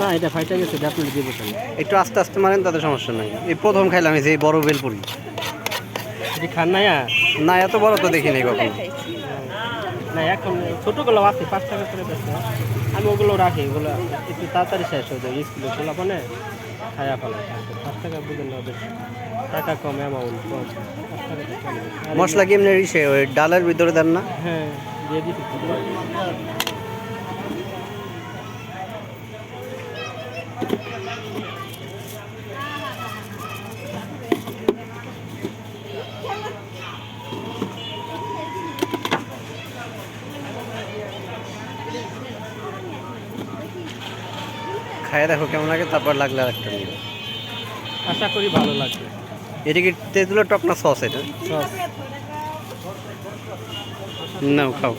না এটা ফাইটা গেছে আপনি দিয়ে বসেন একটু আস্তে আস্তে মারেন তাতে সমস্যা নাই। এই প্রথম খাইলাম যে বড় বেলপুরি খান না না এত বড় তো দেখিনি কখন। না এখন ছোটোগুলো আছে পাঁচ টাকা করে বেশি আমি ওগুলো রাখি ওগুলো একটু তাড়াতাড়ি শেষ হয়ে যায় স্কুলে খোলা মানে খায়া ফেলা পাঁচ টাকা বুঝে বেশি টাকা কম অ্যামাউন্ট কম। মশলা কি এমনি ইসে ওই ডালের ভিতরে দেন না? হ্যাঁ দিয়ে দিচ্ছি খাইয়ে দেখো কেমন লাগে তারপর লাগলে আর একটা নিও। আশা করি ভালো লাগবে। এটা কি তেঁতুলের টক না সস এটা? না নাও খাও।